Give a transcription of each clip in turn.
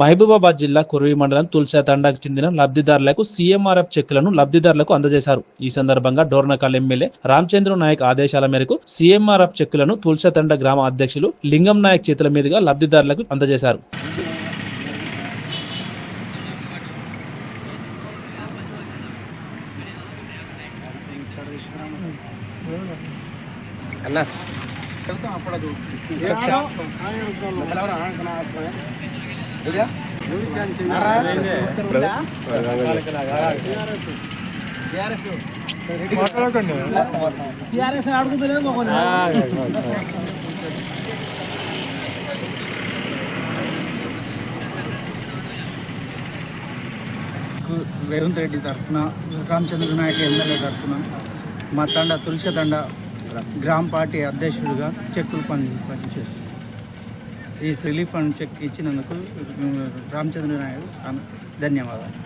మహబూబాబాద్ జిల్లా కురవి మండలం తుల్సా తండాకు చెందిన లబ్ధిదారులకు సీఎంఆర్ఎఫ్ చెక్కులను లబ్ధిదారులకు అందజేశారు. ఈ సందర్భంగా డోర్నకల్ ఎమ్మెల్యే రామచంద్ర నాయక్ ఆదేశాల మేరకు సీఎంఆర్ఎఫ్ చెక్కులను తుల్సా తండ గ్రామ అధ్యక్షులు లింగం నాయక్ చేతుల మీదుగా లబ్ధిదారులకు అందజేశారు. రేవంత్ రెడ్డి తరఫున రామచంద్ర నాయక్ ఎమ్మెల్యే తరఫున మా తండ తులసి తండ గ్రామ పార్టీ అధ్యక్షుడిగా చెక్కులు పని పనిచేస్తాం ఈ రిలీఫ్ ఫండ్ చెక్ ఇచ్చినందుకు రామచంద్ర నాయుడు ధన్యవాదాలు.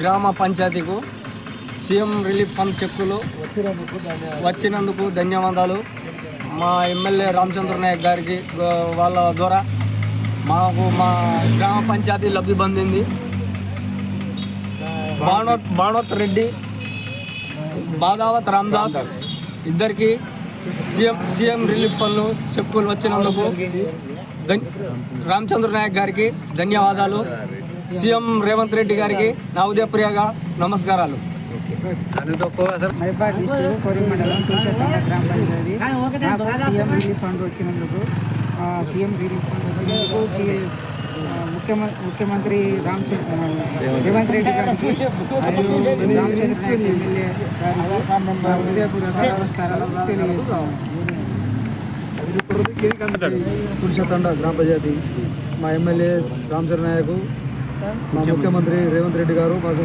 గ్రామ పంచాయతీకు సీఎం రిలీఫ్ ఫండ్ చెక్కులు వచ్చినందుకు ధన్యవాదాలు. మా ఎమ్మెల్యే రామచంద్ర నాయక్ గారికి వాళ్ళ ద్వారా మాకు మా గ్రామ పంచాయతీ లబ్ధి పొందింది. బాణోత్ బాణోత్ రెడ్డి బాదావత్ రామ్దాస్. ఇద్దరికి సీఎం సీఎం రిలీఫ్ పనులు చెక్కులు వచ్చినందుకు రామచంద్ర నాయక్ గారికి ధన్యవాదాలు. సీఎం రేవంత్ రెడ్డి గారికి నా ఉదయప్రియగా నమస్కారాలు. మైబాద్ డిస్ట్రిక్ట్ కోరి మండలం తులసతండ గ్రామ పంచాయతీ నాకు సీఎం రిలీఫ్ ఫండ్ వచ్చినందుకు సీఎం రిలీఫ్ ఫండ్ వచ్చినందుకు ముఖ్యమంత్రి ముఖ్యమంత్రి రామచంద్ర రేవంత్ రెడ్డి గారికి మరియు రామచంద్ర నాయక్ ఎమ్మెల్యే గారికి హృదయపూర్వక నమస్కారాలు తులసితండ గ్రామ పంచాయతీ. మా ఎమ్మెల్యే రామచంద్ర నాయకు మా ముఖ్యమంత్రి రేవంత్ రెడ్డి గారు మాకు